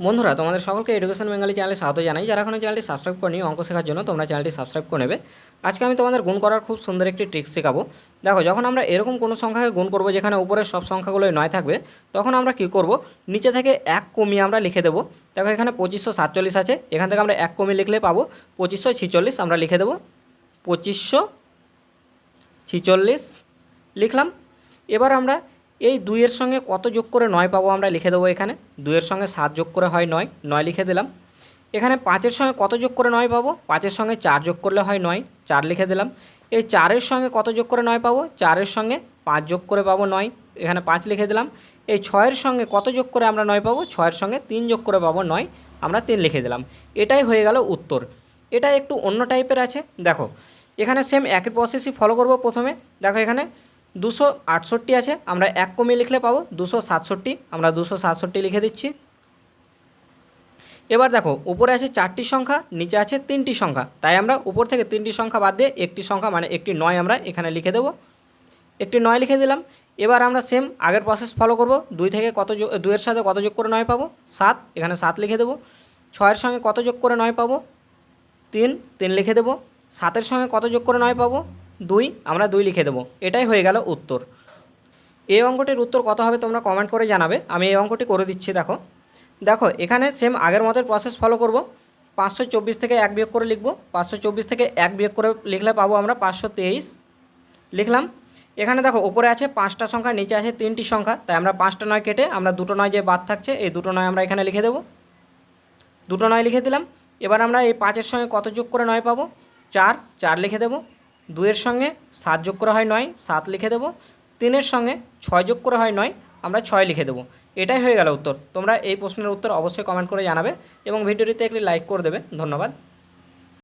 বন্ধুরা, তোমাদের সকলকে এডুকেশন বেঙ্গলি চ্যানেলে স্বাগত জানাই। যারা এখন চ্যানেলটি সাবস্ক্রাইব করেনি, অঙ্ক শেখার জন্য তোমরা চ্যানেলটি সাবস্ক্রাইব করে নেবে। আজকে আমি তোমাদের গুণ করার খুব সুন্দর একটি ট্রিক্স শেখাবো। দেখো, যখন আমরা এরকম কোনো সংখ্যাকে গুণ করব যেখানে উপরের সব সংখ্যাগুলোই নয় থাকবে, তখন আমরা কি করব? নিচে থেকে এক কমিয়ে আমরা লিখে দেবো। দেখো, এখানে পঁচিশশো সাতচল্লিশ আছে। এখান থেকে আমরা এক কমিয়ে লিখলে পাবো। পঁচিশশো ছিচল্লিশ আমরা লিখে দেবো। পঁচিশশো ছিচল্লিশ লিখলাম। এবার আমরা এই দুইয়ের সঙ্গে কত যোগ করে নয় পাবো আমরা লিখে দেবো এখানে? দুইয়ের সঙ্গে সাত যোগ করে হয় নয় নয় লিখে দিলাম। এখানে পাঁচের সঙ্গে কত যোগ করে নয় পাবো? পাঁচের সঙ্গে চার যোগ করলে হয় নয়, চার লিখে দিলাম। এই চারের সঙ্গে কত যোগ করে নয় পাবো? চারের সঙ্গে পাঁচ যোগ করে পাবো নয়, এখানে পাঁচ লিখে দিলাম। এই ছয়ের সঙ্গে কত যোগ করে আমরা নয় পাবো? ছয়ের সঙ্গে তিন যোগ করে পাবো নয়, আমরা তিন লিখে দিলাম। এটাই হয়ে গেল উত্তর। এটা একটু অন্য টাইপের আছে। দেখো, এখানে সেম একই প্রসেসই ফলো করব প্রথমে। দেখো এখানে দুশো আটষট্টি আছে, আমরা এক কমিয়ে লিখলে পাবো দুশো সাতষট্টি, আমরা দুশো সাতষট্টি লিখে দিচ্ছি। এবার দেখো, উপরে আছে চারটি সংখ্যা, নিচে আছে তিনটি সংখ্যা, তাই আমরা উপর থেকে তিনটি সংখ্যা বাদ দিয়ে একটি সংখ্যা মানে একটি নয় আমরা এখানে লিখে দেবো। একটি নয় লিখে দিলাম, এবার আমরা সেম আগের প্রসেস ফলো করব, দুই থেকে কত যোগ, দুইয়ের সাথে কত যোগ করে নয় পাবো? সাত, এখানে সাত লিখে দেবো। ছয়ের সঙ্গে কত যোগ করে নয় পাবো? তিন তিন লিখে দেবো। সাতের সঙ্গে কত যোগ করে নয় পাবো? দুই, আমরা দুই লিখে দেবো। এটাই হয়ে গেল উত্তর। এই অঙ্কটির উত্তর কত হবে তোমরা কমেন্ট করে জানাবে। আমি এই অঙ্কটি করে দিচ্ছি, দেখো। দেখো, এখানে সেম আগের মতো প্রসেস ফলো করব। পাঁচশো চব্বিশ থেকে এক বিয়োগ করে লিখব। পাঁচশো চব্বিশ থেকে এক বিয়োগ করে লিখলে পাবো আমরা পাঁচশো তেইশ। লিখলাম। এখানে দেখো উপরে আছে পাঁচটা সংখ্যা, নিচে আছে তিনটি সংখ্যা। তাই আমরা পাঁচটা নয় কেটে, আমরা দুটো নয় যে বাদ থাকছে, এই দুটো নয় আমরা এখানে লিখে দেবো। দুটো নয় লিখে দিলাম। এবার আমরা এই পাঁচের সঙ্গে কত যোগ করে নয় পাবো? চার চার লিখে দেবো। দুইয়ের সঙ্গে সাত যোগ করা হয় নয়, সাত লিখে দেবো। তিনের সঙ্গে ছয় যোগ করা হয় নয়, আমরা ছয় লিখে দেবো। এটাই হয়ে গেল উত্তর। তোমরা এই প্রশ্নের উত্তর অবশ্যই কমেন্ট করে জানাবে এবং ভিডিওটিতে একটি লাইক করে দেবে। ধন্যবাদ।